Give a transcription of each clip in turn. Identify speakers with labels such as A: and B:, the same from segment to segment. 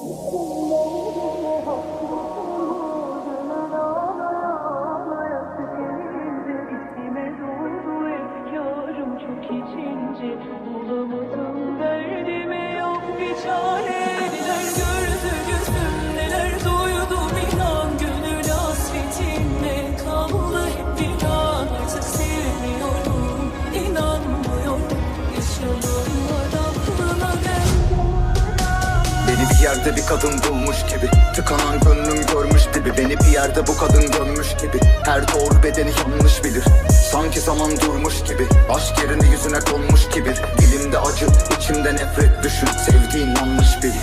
A: Thank you. Yerde bir kadın bulmuş gibi. Tıkanan gönlüm görmüş gibi. Beni bir yerde bu kadın görmüş gibi. Her doğru bedeni yanlış bilir. Sanki zaman durmuş gibi. Aşk yerine yüzüne konmuş gibi. Dilimde acı, içimde nefret düşün. Sevdiğin yanlış biri.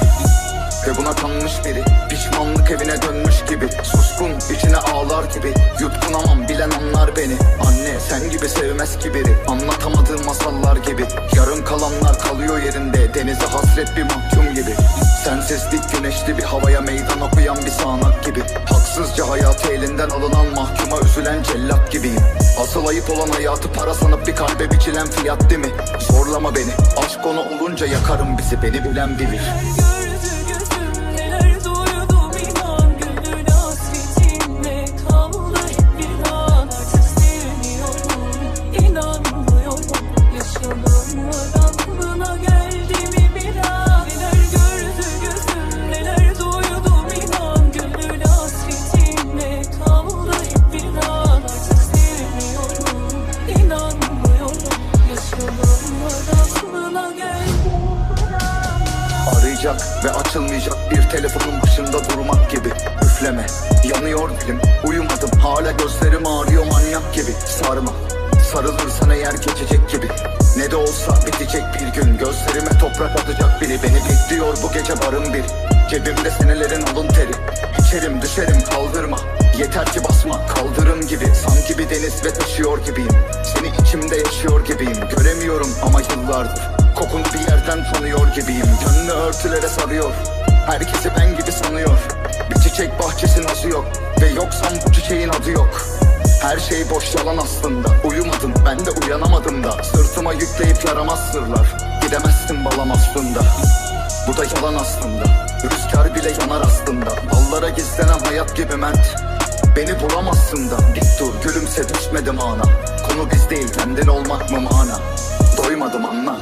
A: Ve buna kanmış biri. Pişmanlık evine dönmüş gibi. Suskun içine ağlar gibi. Yutkunamam bilen anlar beni. Anne sen gibi sevmez ki biri. Anlatamadığım bir havaya meydan okuyan bir sağanak gibi. Haksızca hayatı elinden alınan mahkuma üzülen cellat gibiyim. Asıl ayıp olan hayatı para sanıp bir kalbe biçilen fiyat değil mi? Zorlama beni. Aşk konu olunca yakarım bizi beni bilen bilir Arayacak ve açılmayacak. Bir telefonun başında durmak gibi. Üfleme, yanıyor dilim, uyumadım. Hala gözlerim ağrıyor manyak gibi. Sarma, sarılırsan eğer geçecek gibi. Ne de olsa bitecek bir gün. Gözlerime toprak atacak biri. Beni bekliyor bu gece barın bir. Cebimde senelerin alın teri. İçerim düşerim kaldırma. Yeter ki basma. Kaldırım gibi. Sanki bir deniz ve taşıyor gibiyim. Seni içimde yaşıyor gibiyim. Göremiyorum ama yıllardır Kokunu bir yerden tanıyor gibiyim. Gönlü örtülere sarıyor. Herkesi ben gibi sanıyor. Bir çiçek bahçesi nasıl yok? Ve yoksam bu çiçeğin adı yok. Her şey boş yalan aslında. Uyumadım ben de uyanamadım da. Sırtıma yükleyip yaramaz sırlar. Gidemezsin balam aslında. Bu da yalan aslında. Rüzgar bile yanar aslında. Ballara gizlenen hayat gibi mert. Beni bulamazsın da. Dik dur gülümse düşmedim ana. Konu biz değil kendin olmak mı mana? Doymadım anla